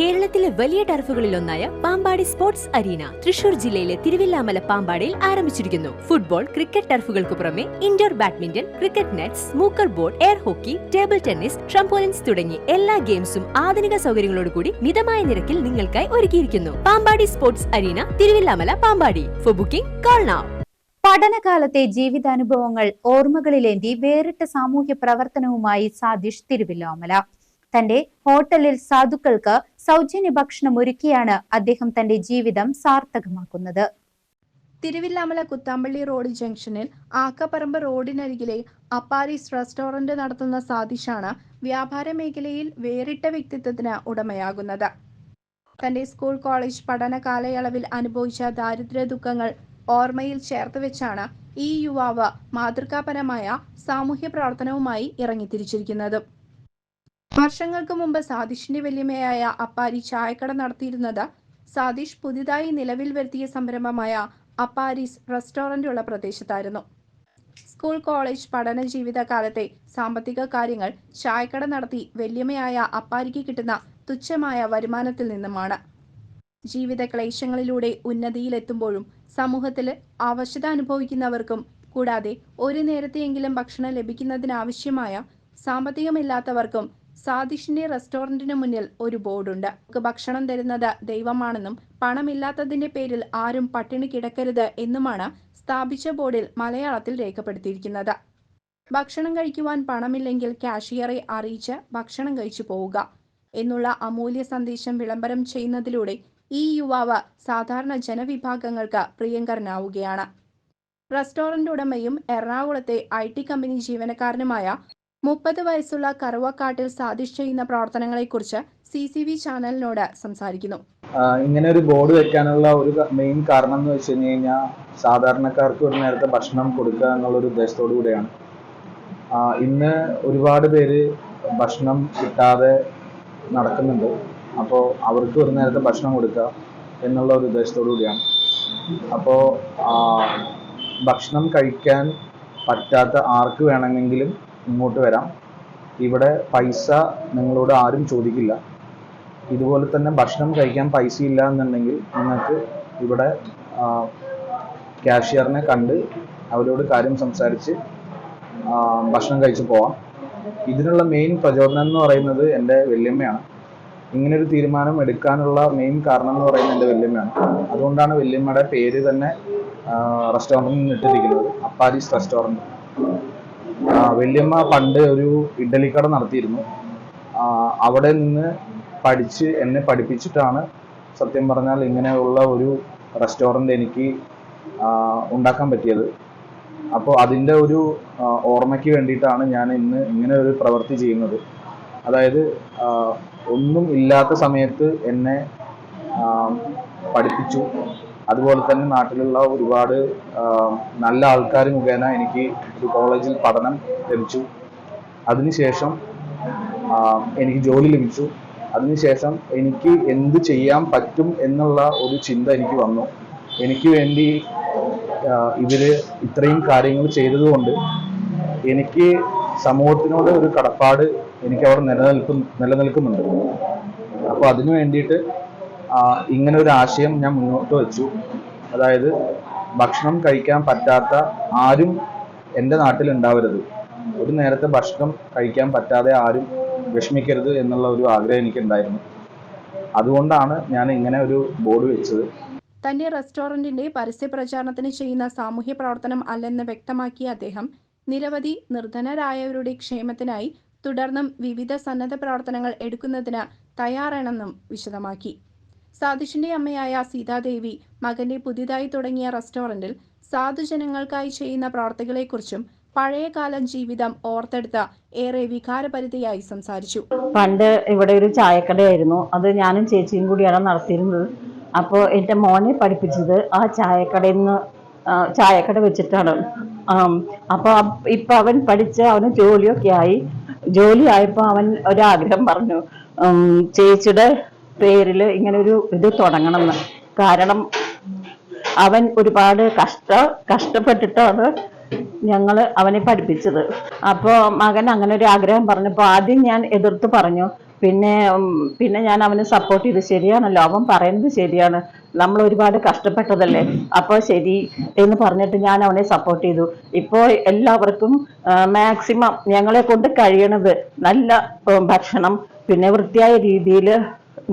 കേരളത്തിലെ വലിയ ടർഫുകളിലൊന്നായ പാമ്പാടി സ്പോർട്സ് അരീന തൃശൂർ ജില്ലയിലെ തിരുവില്ലാമല പാമ്പാടിയിൽ ആരംഭിച്ചിരിക്കുന്നു. ഫുട്ബോൾ ക്രിക്കറ്റ് ടർഫുകൾക്ക് പുറമെ indoor badminton cricket nets മൂക്കർ board air hockey table tennis trampolines തുടങ്ങി എല്ലാ ഗെയിംസും ആധുനിക സൗകര്യങ്ങളോടുകൂടി മിതമായ നിരക്കിൽ നിങ്ങൾക്കായി ഒരുക്കിയിരിക്കുന്നു. Pampady sports arena Thiruvilwamala Pampady. For booking call now പഠനകാലത്തെ ജീവിതാനുഭവങ്ങൾ ഓർമ്മകളിലേന്തി വേറിട്ട സാമൂഹ്യ പ്രവർത്തനവുമായി സാദിഷ് തിരുവില്ലോമല. തന്റെ ഹോട്ടലിൽ സാധുക്കൾക്ക് സൗജന്യ ഭക്ഷണം ഒരുക്കിയാണ് അദ്ദേഹം തന്റെ ജീവിതം സാർത്ഥകമാക്കുന്നത്. തിരുവില്ലാമല കുത്താമ്പള്ളി റോഡ് ജംഗ്ഷനിൽ ആക്കപ്പറമ്പ് റോഡിനരികിലെ അപ്പാരിസ് റെസ്റ്റോറന്റ് നടത്തുന്ന സാദിഷാണ് വ്യാപാര മേഖലയിൽ വേറിട്ട വ്യക്തിത്വത്തിന് ഉടമയാകുന്നത്. തന്റെ സ്കൂൾ കോളേജ് പഠന കാലയളവിൽ അനുഭവിച്ച ദാരിദ്ര്യ ദുഃഖങ്ങൾ ഓർമ്മയിൽ ചേർത്ത് വെച്ചാണ് ഈ യുവാവ് മാതൃകാപരമായ സാമൂഹ്യ പ്രവർത്തനവുമായി ഇറങ്ങിത്തിരിച്ചിരിക്കുന്നത്. വർഷങ്ങൾക്ക് മുമ്പ് സാദിഷിന്റെ വല്യമ്മയായ അപ്പാരി ചായക്കട നടത്തിയിരുന്നത് സാദിഷ് പുതിയതായി നിലവിൽ വരുത്തിയ സംരംഭമായ അപ്പാരിസ് റെസ്റ്റോറന്റ് ഉള്ള പ്രദേശത്തായിരുന്നു. സ്കൂൾ കോളേജ് പഠന ജീവിതകാലത്തെ സാമ്പത്തിക കാര്യങ്ങൾ ചായക്കട നടത്തി വല്യമ്മയായ അപ്പാരിക്ക് കിട്ടുന്ന തുച്ഛമായ വരുമാനത്തിൽ നിന്നുമാണ്. ജീവിത ക്ലേശങ്ങളിലൂടെ ഉന്നതിയിലെത്തുമ്പോഴും സമൂഹത്തിൽ അവശത അനുഭവിക്കുന്നവർക്കും കൂടാതെ ഒരു നേരത്തെയെങ്കിലും ഭക്ഷണം ലഭിക്കുന്നതിനാവശ്യമായ സാമ്പത്തികമില്ലാത്തവർക്കും സാദിഷിന്റെ റെസ്റ്റോറന്റിന് മുന്നിൽ ഒരു ബോർഡുണ്ട്. ഭക്ഷണം തരുന്നത് ദൈവമാണെന്നും പണമില്ലാത്തതിന്റെ പേരിൽ ആരും പട്ടിണി കിടക്കരുത് എന്നുമാണ് സ്ഥാപിച്ച ബോർഡിൽ മലയാളത്തിൽ രേഖപ്പെടുത്തിയിരിക്കുന്നത്. ഭക്ഷണം കഴിക്കുവാൻ പണമില്ലെങ്കിൽ കാഷിയറെ അറിയിച്ച് ഭക്ഷണം കഴിച്ചു പോവുക എന്നുള്ള അമൂല്യ സന്ദേശം വിളംബരം ചെയ്യുന്നതിലൂടെ ഈ യുവാവ് സാധാരണ ജനവിഭാഗങ്ങൾക്ക് പ്രിയങ്കരനാവുകയാണ്. റെസ്റ്റോറന്റ് ഉടമയും എറണാകുളത്തെ ഐ ടി കമ്പനി ജീവനക്കാരനുമായ മുപ്പത് വയസ്സുള്ള കറുവക്കാട്ടിൽ സാദിഷ് ചെയ്യുന്ന പ്രവർത്തനങ്ങളെക്കുറിച്ച് സി സി വി ചാനലിനോട് സംസാരിക്കുന്നു. ഇങ്ങനെ ഒരു ബോർഡ് വെക്കാനുള്ള ഒരു മെയിൻ കാരണം എന്ന് വെച്ച് കഴിഞ്ഞ് കഴിഞ്ഞാൽ സാധാരണക്കാർക്ക് ഒരു നേരത്തെ ഭക്ഷണം കൊടുക്കുക എന്നുള്ള ഒരു ഉദ്ദേശത്തോടു കൂടിയാണ്. ഇന്ന് ഒരുപാട് പേര് ഭക്ഷണം കിട്ടാതെ നടക്കുന്നുണ്ട്. അപ്പോൾ അവർക്ക് ഒരു നേരത്തെ ഭക്ഷണം കൊടുക്കുക എന്നുള്ള ഒരു ഉദ്ദേശത്തോടു കൂടിയാണ്. അപ്പോൾ ഭക്ഷണം കഴിക്കാൻ പറ്റാത്ത ആർക്ക് വേണമെങ്കിലും ഇങ്ങോട്ട് വരാം. ഇവിടെ പൈസ നിങ്ങളോട് ആരും ചോദിക്കില്ല. ഇതുപോലെ തന്നെ ഭക്ഷണം കഴിക്കാൻ പൈസ ഇല്ല എന്നുണ്ടെങ്കിൽ നിങ്ങൾക്ക് ഇവിടെ ക്യാഷ്യറിനെ കണ്ട് അവരോട് കാര്യം സംസാരിച്ച് ഭക്ഷണം കഴിച്ച് പോവാം. ഇതിനുള്ള മെയിൻ പ്രചോദനം എന്ന് പറയുന്നത് എന്റെ വല്യമ്മയാണ്. ഇങ്ങനെ ഒരു തീരുമാനം എടുക്കാനുള്ള മെയിൻ കാരണം എന്ന് പറയുന്നത് എന്റെ വല്യമ്മയാണ്. അതുകൊണ്ടാണ് വല്യമ്മയുടെ പേര് തന്നെ റെസ്റ്റോറന്റിൽ നിന്ന് ഇട്ടിരിക്കുന്നത്. അപ്പാരിസ് റെസ്റ്റോറന്റ് വല്യമ്മ പണ്ട് ഒരു ഇഡ്ഡലിക്കട നടത്തിയിരുന്നു. അവിടെ നിന്ന് പഠിച്ച് എന്നെ പഠിപ്പിച്ചിട്ടാണ് സത്യം പറഞ്ഞാൽ ഇങ്ങനെയുള്ള ഒരു റെസ്റ്റോറന്റ് എനിക്ക് ഉണ്ടാക്കാൻ പറ്റിയത്. അപ്പോൾ അതിന്റെ ഒരു ഓർമ്മയ്ക്ക് വേണ്ടിയിട്ടാണ് ഞാൻ ഇന്ന് ഇങ്ങനെ ഒരു പ്രവൃത്തി ചെയ്യുന്നത്. അതായത് ഒന്നും ഇല്ലാത്ത സമയത്ത് എന്നെ പഠിപ്പിച്ചു. അതുപോലെ തന്നെ നാട്ടിലുള്ള ഒരുപാട് നല്ല ആൾക്കാർ മുഖേന എനിക്ക് ഒരു കോളേജിൽ പഠനം ലഭിച്ചു. അതിനുശേഷം എനിക്ക് ജോലി ലഭിച്ചു. അതിനുശേഷം എനിക്ക് എന്ത് ചെയ്യാൻ പറ്റും എന്നുള്ള ഒരു ചിന്ത എനിക്ക് വന്നു. എനിക്ക് വേണ്ടി ഇവർ ഇത്രയും കാര്യങ്ങൾ ചെയ്തതുകൊണ്ട് എനിക്ക് സമൂഹത്തിനോട് ഒരു കടപ്പാട് എനിക്ക് അവിടെ നിലനിൽക്കും നിലനിൽക്കുന്നുണ്ട്. അപ്പോൾ അതിനു വേണ്ടിയിട്ട് ഇങ്ങനെ ഒരു ആശയം ഞാൻ മുന്നോട്ട് വെച്ചു. അതായത് ഭക്ഷണം കഴിക്കാൻ പറ്റാത്ത ആരും എന്റെ നാട്ടിൽ ഉണ്ടാവരുത് ഒരു നേരത്തെ ഭക്ഷണം കഴിക്കാൻ പറ്റാതെ ആരും വിഷമിക്കരുത് എന്നുള്ള ഒരു ആഗ്രഹം എനിക്കുണ്ടായിരുന്നു. അതുകൊണ്ടാണ് ഞാൻ ഇങ്ങനെ ഒരു ബോർഡ് വെച്ചത്. തന്റെ റെസ്റ്റോറന്റിന്റെ പരസ്യ പ്രചാരണത്തിന് ചെയ്യുന്ന സാമൂഹ്യ പ്രവർത്തനം അല്ലെന്ന് വ്യക്തമാക്കിയ അദ്ദേഹം നിരവധി നിർധനരായവരുടെ ക്ഷേമത്തിനായി തുടർന്നും വിവിധ സന്നദ്ധ പ്രവർത്തനങ്ങൾ എടുക്കുന്നതിന് തയ്യാറാണെന്നും വിശദമാക്കി. സാദിഷിന്റെ അമ്മയായ സീതാദേവി മകന്റെ പുതിയതായി തുടങ്ങിയ റെസ്റ്റോറന്റിൽ സാധുജനങ്ങൾക്കായി ചെയ്യുന്ന പ്രവർത്തികളെക്കുറിച്ചും പഴയകാലം ജീവിതം ഓർത്തെടുത്ത ഏറെ വികാരപരിധിയായി സംസാരിച്ചു. പണ്ട് ഇവിടെ ഒരു ചായക്കടയായിരുന്നു. അത് ഞാനും ചേച്ചിയും കൂടിയാണ് നടത്തിയിരുന്നത്. അപ്പോൾ എന്റെ മോനെ പഠിപ്പിച്ചത് ആ ചായക്കടയിൽ നിന്ന് ചായക്കട വെച്ചിട്ടാണ്. അപ്പോൾ ഇപ്പം അവൻ പഠിച്ച് അവന് ജോലിയൊക്കെ ആയി. ജോലി ആയപ്പോൾ അവൻ ഒരാഗ്രഹം പറഞ്ഞു. ചേച്ചിയുടെ പേരിൽ ഇങ്ങനെ ഒരു ഇത് തുടങ്ങണം എന്ന് കാരണം അവൻ ഒരുപാട് കഷ്ട കഷ്ടപ്പെട്ടിട്ടാണ് ഞങ്ങൾ അവനെ പഠിപ്പിച്ചത്. അപ്പോൾ മകൻ അങ്ങനെ ഒരു ആഗ്രഹം പറഞ്ഞപ്പോൾ ആദ്യം ഞാൻ എതിർത്ത് പറഞ്ഞു. പിന്നെ പിന്നെ ഞാൻ അവനെ സപ്പോർട്ട് ചെയ്ത്. ശരിയാണല്ലോ അവൻ പറയുന്നത് ശരിയാണ്. നമ്മൾ ഒരുപാട് കഷ്ടപ്പെട്ടതല്ലേ? അപ്പോൾ ശരി എന്ന് പറഞ്ഞിട്ട് ഞാൻ അവനെ സപ്പോർട്ട് ചെയ്തു. ഇപ്പോൾ എല്ലാവർക്കും മാക്സിമം ഞങ്ങളെ കൊണ്ട് കഴിയണത് നല്ല ഭക്ഷണം പിന്നെ വൃത്തിയായ രീതിയിൽ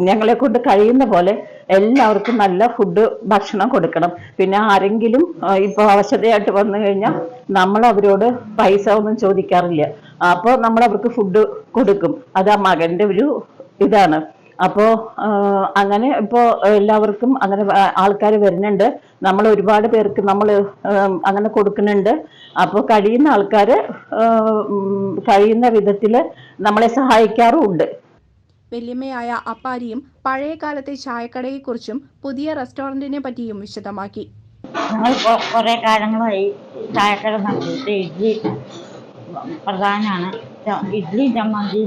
ഞങ്ങളെ കൊണ്ട് കഴിയുന്ന പോലെ എല്ലാവർക്കും നല്ല ഫുഡ് ഭക്ഷണം കൊടുക്കണം. പിന്നെ ആരെങ്കിലും ഇപ്പോൾ അവശതയായിട്ട് വന്നു കഴിഞ്ഞാൽ നമ്മൾ അവരോട് പൈസ ഒന്നും ചോദിക്കാറില്ല. അപ്പോൾ നമ്മൾ അവർക്ക് ഫുഡ് കൊടുക്കും. അത് ആ മകന്റെ ഒരു ഇതാണ്. അപ്പോൾ അങ്ങനെ ഇപ്പോ എല്ലാവർക്കും അങ്ങനെ ആൾക്കാർ വരുന്നുണ്ട്. നമ്മൾ ഒരുപാട് പേർക്ക് നമ്മൾ അങ്ങനെ കൊടുക്കുന്നുണ്ട്. അപ്പോൾ കഴിയുന്ന ആൾക്കാർ കഴിയുന്ന വിധത്തിൽ നമ്മളെ സഹായിക്കാറുമുണ്ട് വല്യമ്മയായ അപ്പാരിയും പഴയ കാലത്തെ ചായക്കടയെക്കുറിച്ചും പുതിയ റെസ്റ്റോറന്റിനെ പറ്റിയും വിശദമാക്കി. കാലങ്ങളായി ചായക്കട ഇഡ്ഡലി പ്രധാനമാണ്. ഇഡ്ലി ഇഡ്ഡലി ചമ്മന്തി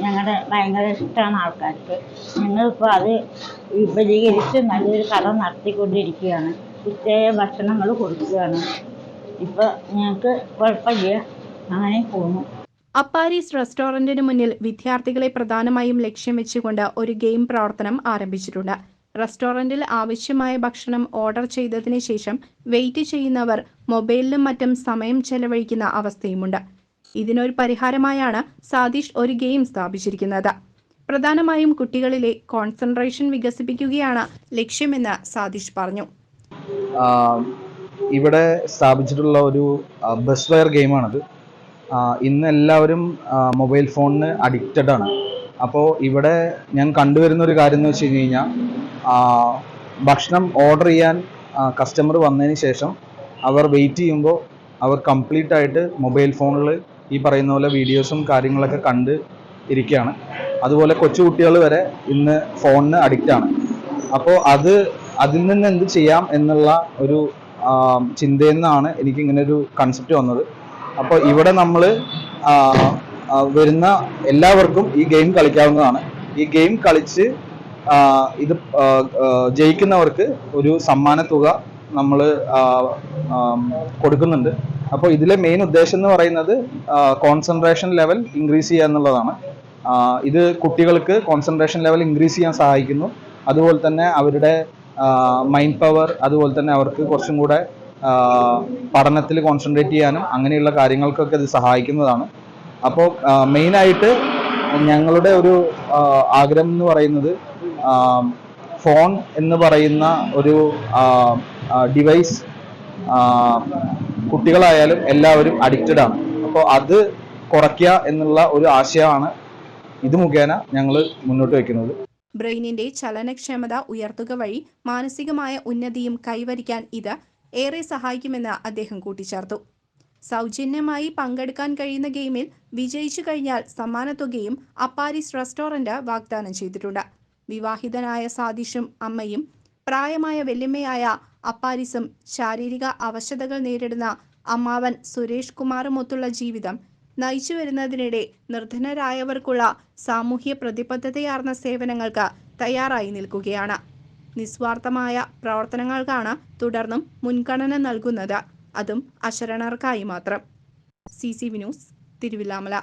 ഞങ്ങളുടെ ഭയങ്കര ഇഷ്ടമാണ് ആൾക്കാർക്ക്. ഞങ്ങളിപ്പോൾ അത് വിപുലീകരിച്ച് നല്ലൊരു കട നടത്തിക്കൊണ്ടിരിക്കുകയാണ്. പ്രത്യേക ഭക്ഷണങ്ങൾ കൊടുക്കുകയാണ്. ഇപ്പോൾ ഞങ്ങൾക്ക് കുഴപ്പമില്ല. അങ്ങനെ പോകുന്നു അപ്പാരീസ് റെസ്റ്റോറന്റിന് മുന്നിൽ വിദ്യാർത്ഥികളെ പ്രധാനമായും ലക്ഷ്യം വെച്ചുകൊണ്ട് ഒരു ഗെയിം പ്രവർത്തനം ആരംഭിച്ചിട്ടുണ്ട്. റെസ്റ്റോറന്റിൽ ആവശ്യമായ ഭക്ഷണം ഓർഡർ ചെയ്തതിന് ശേഷം വെയിറ്റ് ചെയ്യുന്നവർ മൊബൈലിലും മറ്റും സമയം ചെലവഴിക്കുന്ന അവസ്ഥയുമുണ്ട്. ഇതിനൊരു പരിഹാരമായാണ് സാതീഷ് ഒരു ഗെയിം സ്ഥാപിച്ചിരിക്കുന്നത്. പ്രധാനമായും കുട്ടികളിലെ കോൺസെൻട്രേഷൻ വികസിപ്പിക്കുകയാണ് ലക്ഷ്യമെന്ന് സാതീഷ് പറഞ്ഞു. ഇവിടെ സ്ഥാപിച്ചിട്ടുള്ള ഒരു ബസ് വയർ ഗെയിമാണത്. ഇന്ന് എല്ലാവരും മൊബൈൽ ഫോണിന് അഡിക്റ്റഡ് ആണ്. അപ്പോൾ ഇവിടെ ഞാൻ കണ്ടുവരുന്ന ഒരു കാര്യം എന്ന് വെച്ച് കഴിഞ്ഞ് കഴിഞ്ഞാൽ ഭക്ഷണം ഓർഡർ ചെയ്യാൻ കസ്റ്റമർ വന്നതിന് ശേഷം അവർ വെയിറ്റ് ചെയ്യുമ്പോൾ അവർ കംപ്ലീറ്റ് ആയിട്ട് മൊബൈൽ ഫോണിൽ ഈ പറയുന്ന പോലെ വീഡിയോസും കാര്യങ്ങളൊക്കെ കണ്ട് ഇരിക്കുകയാണ്. അതുപോലെ കൊച്ചുകുട്ടികൾ വരെ ഇന്ന് ഫോണിന് അഡിക്റ്റ് ആണ്. അപ്പോൾ അത് അതിൽ നിന്ന് എന്ത് ചെയ്യാം എന്നുള്ള ഒരു ചിന്തയിൽ നിന്നാണ് എനിക്ക് ഇങ്ങനെ ഒരു കൺസെപ്റ്റ് വന്നത്. അപ്പോൾ ഇവിടെ നമ്മൾ വരുന്ന എല്ലാവർക്കും ഈ ഗെയിം കളിക്കാവുന്നതാണ്. ഈ ഗെയിം കളിച്ച് ഇത് ജയിക്കുന്നവർക്ക് ഒരു സമ്മാന തുക നമ്മൾ കൊടുക്കുന്നുണ്ട്. അപ്പോൾ ഇതിലെ മെയിൻ ഉദ്ദേശം എന്ന് പറയുന്നത് കോൺസെൻട്രേഷൻ ലെവൽ ഇൻക്രീസ് ചെയ്യുക എന്നുള്ളതാണ്. ഇത് കുട്ടികൾക്ക് കോൺസെൻട്രേഷൻ ലെവൽ ഇൻക്രീസ് ചെയ്യാൻ സഹായിക്കുന്നു. അതുപോലെ തന്നെ അവരുടെ മൈൻഡ് പവർ അതുപോലെ തന്നെ അവർക്ക് കുറച്ചും കൂടെ പഠനത്തിൽ കോൺസെൻട്രേറ്റ് ചെയ്യാനും അങ്ങനെയുള്ള കാര്യങ്ങൾക്കൊക്കെ ഇത് സഹായിക്കുന്നതാണ്. അപ്പോൾ മെയിനായിട്ട് ഞങ്ങളുടെ ഒരു ആഗ്രഹം എന്ന് പറയുന്നത് ഫോൺ എന്ന് പറയുന്ന ഒരു ഡിവൈസ് കുട്ടികളായാലും എല്ലാവരും അഡിക്റ്റഡ് ആണ്. അപ്പോൾ അത് കുറയ്ക്കുക എന്നുള്ള ഒരു ആശയമാണ് ഇത് മുഖേന ഞങ്ങൾ മുന്നോട്ട് വയ്ക്കുന്നത് ബ്രെയിനിന്റെ ചലനക്ഷമത ഉയർത്തുക വഴി മാനസികമായ ഉന്നതിയും കൈവരിക്കാൻ ഇത് ഏറെ സഹായിക്കുമെന്ന് അദ്ദേഹം കൂട്ടിച്ചേർത്തു. സൗജന്യമായി പങ്കെടുക്കാൻ കഴിയുന്ന ഗെയിമിൽ വിജയിച്ചു കഴിഞ്ഞാൽ സമ്മാനത്തുകയും അപ്പാരിസ് റെസ്റ്റോറന്റ് വാഗ്ദാനം ചെയ്തിട്ടുണ്ട്. വിവാഹിതനായ സാദിഷും അമ്മയും പ്രായമായ വെല്ലുമ്മയായ അപ്പാരിസും ശാരീരിക അവശതകൾ നേരിടുന്ന അമ്മാവൻ സുരേഷ് കുമാറുമൊത്തുള്ള ജീവിതം നയിച്ചു വരുന്നതിനിടെ നിർധനരായവർക്കുള്ള സാമൂഹ്യ പ്രതിബദ്ധതയാർന്ന സേവനങ്ങൾക്ക് തയ്യാറായി നിൽക്കുകയാണ്. നിസ്വാർത്ഥമായ പ്രവർത്തനങ്ങൾക്കാണ് തുടർന്നും മുൻഗണന നൽകുന്നത്. അതും അശരണർക്കായി മാത്രം. C C V news Thiruvilwamala.